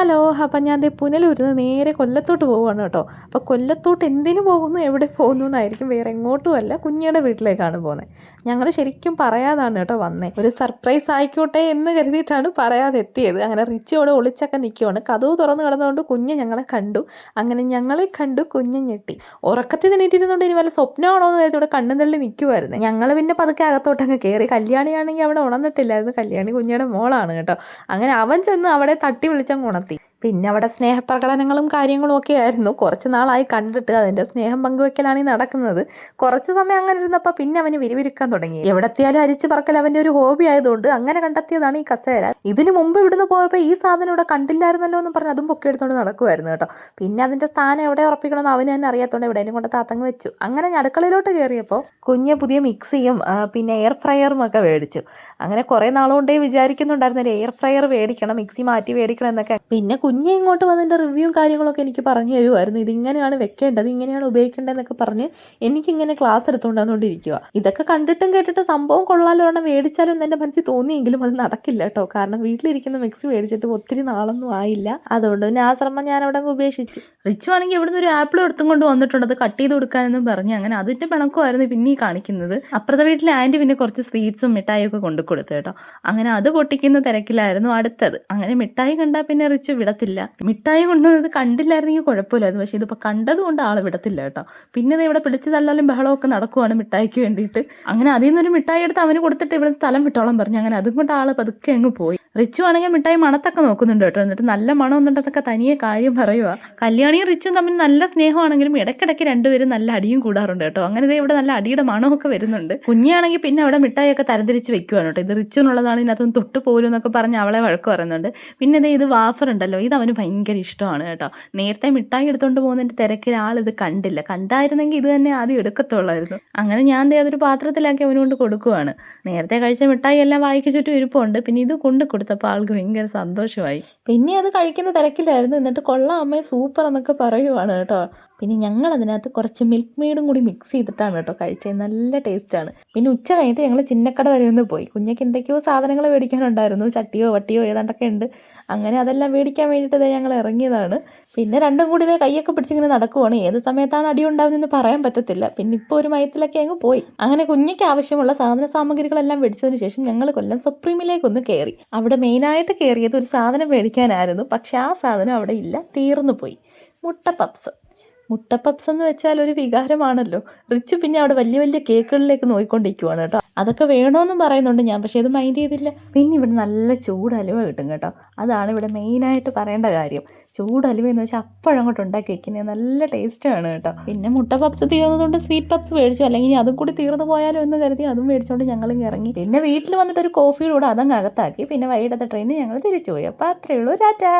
Hello അപ്പം ഞാൻ ദേ പുനലൂരിൽ നിന്ന് നേരെ കൊല്ലത്തോട്ട് പോവുകയാണ് കേട്ടോ. അപ്പോൾ കൊല്ലത്തോട്ട് എന്തിനു പോകുന്നു എവിടെ പോകുന്നു എന്നായിരിക്കും വേറെ എങ്ങോട്ടും അല്ല കുഞ്ഞിയുടെ വീട്ടിലേക്കാണ് പോകുന്നത് ഞങ്ങൾ ശരിക്കും പറയാതാണ് കേട്ടോ വന്നേ. ഒരു സർപ്രൈസ് ആയിക്കോട്ടെ എന്ന് കരുതിയിട്ടാണ് പറയാതെ എത്തിയത്. അങ്ങനെ റിച്ചോട് ഒളിച്ചൊക്കെ നിൽക്കുവാണ് കഥവ് തുറന്ന് കിടന്നുകൊണ്ട് കുഞ്ഞ് ഞങ്ങളെ കണ്ടു. അങ്ങനെ ഞങ്ങളെ കണ്ടു കുഞ്ഞ് ഞെട്ടി. ഉറക്കത്തിൽ നിന്നിട്ടിരുന്നുകൊണ്ട് ഇനി വല്ല സ്വപ്നമാണോ എന്ന് ഇവിടെ കണ്ണും തള്ളി നിൽക്കുമായിരുന്നു ഞങ്ങൾ പിന്നെ പതുക്കെ അകത്തോട്ടങ്ങ് കയറി കല്യാണിയാണെങ്കിൽ അവിടെ ഉണർന്നിട്ടില്ലായിരുന്നു. കല്യാണി കുഞ്ഞിയുടെ മോളാണ് കേട്ടോ. അങ്ങനെ അവൻ ചെന്ന് അവിടെ തട്ടി വിളിച്ചങ്ങ് ഉണർത്തി. പിന്നെ അവിടെ സ്നേഹപ്രകടനങ്ങളും കാര്യങ്ങളും ഒക്കെ ആയിരുന്നു. കുറച്ച് നാളായി കണ്ടിട്ട് അതിന്റെ സ്നേഹം പങ്കുവെക്കലാണ് ഈ നടക്കുന്നത്. കുറച്ച് സമയം അങ്ങനെ ഇരുന്നപ്പോൾ പിന്നെ അവന് വിരിവിരിക്കാൻ തുടങ്ങി. എവിടെത്തിയാലും അരിച്ചു പറക്കൽ അവന്റെ ഒരു ഹോബി ആയതുകൊണ്ട് അങ്ങനെ കണ്ടെത്തിയതാണ് ഈ കസേര. ഇതിനു മുമ്പ് ഇവിടുന്ന് പോയപ്പോൾ ഈ സാധനം ഇവിടെ കണ്ടില്ലായിരുന്നല്ലോ എന്ന് പറഞ്ഞ് അതും പൊക്കി എടുത്തുകൊണ്ട് നടക്കുമായിരുന്നു കേട്ടോ. പിന്നെ അതിന്റെ സ്ഥാനം എവിടെ ഉറപ്പിക്കണമെന്ന് അവന് തന്നെ അറിയാത്തതുകൊണ്ട് എവിടെയും കൊണ്ട് താത്തങ്ങ് വെച്ചു. അങ്ങനെ ഞാൻ അടുക്കളയിലോട്ട് കയറിയപ്പോൾ കുഞ്ഞ് പുതിയ മിക്സിയും പിന്നെ എയർ ഫ്രയറും ഒക്കെ മേടിച്ചു. അങ്ങനെ കുറേ നാളുകൊണ്ടേ വിചാരിക്കുന്നുണ്ടായിരുന്നു എയർ ഫ്രയർ മേടിക്കണം മിക്സി മാറ്റി മേടിക്കണം എന്നൊക്കെ. പിന്നെ കുഞ്ഞ് ഇങ്ങോട്ട് വന്നതിന്റെ റിവ്യൂവും കാര്യങ്ങളൊക്കെ എനിക്ക് പറഞ്ഞു തരുമായിരുന്നു ഇതിങ്ങനെയാണ് വെക്കേണ്ടത് ഇങ്ങനെയാണ് ഉപയോഗിക്കേണ്ടതെന്നൊക്കെ പറഞ്ഞ് എനിക്കിങ്ങനെ ക്ലാസ് എടുത്തുകൊണ്ട് വന്നുകൊണ്ടിരിക്കുക ഇതൊക്കെ കണ്ടിട്ടും കേട്ടിട്ട് സംഭവം കൊള്ളാലോ ഒരെണ്ണം മേടിച്ചാലും എന്റെ മനസ്സിൽ തോന്നിയെങ്കിലും അത് നടക്കില്ല കേട്ടോ. കാരണം വീട്ടിലിരിക്കുന്ന മിക്സി മേടിച്ചിട്ട് ഒത്തിരി നാളൊന്നും ആയില്ല. അതുകൊണ്ട് പിന്നെ ആ ശ്രമം ഞാൻ അവിടെ ഉപേക്ഷിച്ച്. റിച്ചു ആണെങ്കിൽ ഇവിടുന്ന് ഒരു ആപ്പിൾ എടുത്തും കൊണ്ട് വന്നിട്ടുണ്ട്. അത് കട്ട് ചെയ്ത് കൊടുക്കാനെന്നും പറഞ്ഞ് അങ്ങനെ അതിന്റെ പിണക്കമായിരുന്നു പിന്നെ ഈ കാണിക്കുന്നത്. അപ്പുറത്തെ വീട്ടിലെ ആന്റി പിന്നെ കുറച്ച് സ്വീറ്റ്സും മിഠായിയൊക്കെ കൊണ്ടു കൊടുത്തു കേട്ടോ. അങ്ങനെ അത് പൊട്ടിക്കുന്ന തിരക്കിലായിരുന്നു അടുത്തത്. അങ്ങനെ മിഠായി കണ്ടാൽ പിന്നെ റിച്ചു വിടത്തില്ല. മിഠായി കൊണ്ടുവന്നത് കണ്ടില്ലായിരുന്നെങ്കിൽ കുഴപ്പമില്ലായിരുന്നു പക്ഷേ ഇതിപ്പോൾ കണ്ടതുകൊണ്ട് ആൾ വിടത്തില്ല കേട്ടോ. പിന്നെ ദേ ഇവിടെ പിടിച്ചു തള്ളാലും ബഹളമൊക്കെ നടക്കുവാണ് മിഠായിക്ക് വേണ്ടിയിട്ട്. അങ്ങനെ അതിൽ നിന്നൊരു മിഠായി എടുത്ത് അവന് കൊടുത്തിട്ട് ഇവിടെ സ്ഥലം വിട്ടോളം പറഞ്ഞു. അങ്ങനെ അതും കൊണ്ട് ആൾ പതുക്കെ അങ്ങ് പോയി. റിച്ചു ആണെങ്കിൽ മിഠായി മണത്തൊക്കെ നോക്കുന്നുണ്ട് കേട്ടോ. എന്നിട്ട് നല്ല മണം എന്നിട്ടൊക്കെ തനിയെ കാര്യം പറയുക കല്യാണിയും റിച്ചും തമ്മിൽ നല്ല സ്നേഹമാണെങ്കിലും ഇടയ്ക്കിടയ്ക്ക് രണ്ടുപേരും നല്ല അടിയും കൂടാറുണ്ട് കേട്ടോ. അങ്ങനെ ഇവിടെ നല്ല അടിയുടെ മണമൊക്കെ വരുന്നുണ്ട്. കുഞ്ഞാണെങ്കിൽ പിന്നെ അവിടെ മിഠായിയൊക്കെ തരംതിരിച്ച് വെക്കുവാണ് കേട്ടോ. ഇത് റിച്ചുനുള്ളതാണ് ഇതിനകത്തൊന്നും തൊട്ട് പോലും എന്നൊക്കെ പറഞ്ഞ് അവളെ വഴക്ക് പറയുന്നുണ്ട്. പിന്നെ ഇത് വാഫർ ഉണ്ടല്ലോ. ഇത് അവന് ഭയങ്കര ഇഷ്ടമാണ് കേട്ടോ. നേരത്തെ മിഠായി എടുത്തുകൊണ്ട് പോകുന്നതിന്റെ തിരക്കിൽ ആളിത് കണ്ടില്ല. കണ്ടായിരുന്നെങ്കിൽ ഇത് തന്നെ ആദ്യം എടുക്കത്തുള്ളായിരുന്നു. അങ്ങനെ ഞാൻ ദേ അതൊരു പാത്രത്തിലാക്കി അവനുകൊണ്ട് കൊടുക്കുവാണ്. നേരത്തെ കഴിച്ച മിഠായി എല്ലാം വായിക്ക് ചുറ്റും ഇരിപ്പുണ്ട്. പിന്നെ ഇത് കൊണ്ട് കൊടുത്തപ്പോൾ ആൾക്ക് ഭയങ്കര സന്തോഷമായി. പിന്നെ അത് കഴിക്കുന്ന തിരക്കിലായിരുന്നു. എന്നിട്ട് കൊള്ളാം അമ്മേ സൂപ്പർ എന്നൊക്കെ പറയുവാണ് കേട്ടോ. പിന്നെ ഞങ്ങൾ അതിനകത്ത് കുറച്ച് മിൽക്ക് മെയ്ഡും കൂടി മിക്സ് ചെയ്തിട്ടാണ് കേട്ടോ കഴിച്ചത്. നല്ല ടേസ്റ്റാണ് പിന്നെ ഉച്ച കഴിഞ്ഞിട്ട് ഞങ്ങൾ ചിന്നക്കട വരെ ഒന്ന് പോയി. കുഞ്ഞയ്ക്ക് എന്തൊക്കെയോ സാധനങ്ങൾ മേടിക്കാനുണ്ടായിരുന്നു. ചട്ടിയോ വട്ടിയോ ഏതാണ്ടൊക്കെ ഉണ്ട്. അങ്ങനെ അതെല്ലാം മേടിക്കാൻ വേണ്ടിയിട്ട് ദേ ഞങ്ങൾ ഇറങ്ങിയതാണ്. പിന്നെ രണ്ടും കൂടി ഇതേ കൈയൊക്കെ പിടിച്ചിങ്ങനെ നടക്കുവാണ്. ഏത് സമയത്താണ് അടി ഉണ്ടാകുന്നതെന്ന് പറയാൻ പറ്റത്തില്ല. പിന്നെ ഇപ്പോൾ ഒരു മയത്തിലൊക്കെ അങ്ങ് പോയി. അങ്ങനെ കുഞ്ഞിക്ക് ആവശ്യമുള്ള സാധന സാമഗ്രികളെല്ലാം മേടിച്ചതിന് ശേഷം ഞങ്ങൾ കൊല്ലം സുപ്രീമിലേക്ക് ഒന്ന് കയറി അവിടെ മെയിനായിട്ട് കയറിയത് ഒരു സാധനം മേടിക്കാനായിരുന്നു. പക്ഷെ ആ സാധനം അവിടെ ഇല്ല. തീർന്നു പോയി. മുട്ട പപ്സ്. മുട്ട പപ്സ് എന്ന് വെച്ചാൽ ഒരു വികാരമാണല്ലോ. റിച്ച് പിന്നെ അവിടെ വലിയ വലിയ കേക്കുകളിലേക്ക് നോക്കിക്കൊണ്ടിരിക്കുവാണ് കേട്ടോ. അതൊക്കെ വേണമെന്നും പറയുന്നുണ്ട് ഞാൻ പക്ഷേ അത് മൈൻഡ് ചെയ്തില്ല. പിന്നെ ഇവിടെ നല്ല ചൂട് അലുവ കിട്ടും കേട്ടോ. അതാണ് ഇവിടെ മെയിനായിട്ട് പറയേണ്ട കാര്യം. ചൂട് അലുവ എന്ന് വെച്ചാൽ അപ്പോഴങ്ങോട്ട് ഉണ്ടാക്കി വെക്കുന്നത് നല്ല ടേസ്റ്റാണ് കേട്ടോ. പിന്നെ മുട്ട പപ്സ് തീർന്നതുകൊണ്ട് സ്വീറ്റ് പപ്സ് മേടിച്ചു. അല്ലെങ്കിൽ അതും കൂടി തീർന്നു പോയാലോ എന്ന് കരുതി അതും മേടിച്ചുകൊണ്ട് ഞങ്ങളിങ്ങ് ഇറങ്ങി. പിന്നെ വീട്ടിൽ വന്നിട്ട് ഒരു കോഫിയുടെ കൂടെ അതങ്ങ് അകത്താക്കി. പിന്നെ വൈകിട്ടത്തെ ട്രെയിനിൽ ഞങ്ങൾ തിരിച്ചു പോയി. അപ്പോൾ അത്രയേ ഉള്ളൂ. ടാറ്റാ.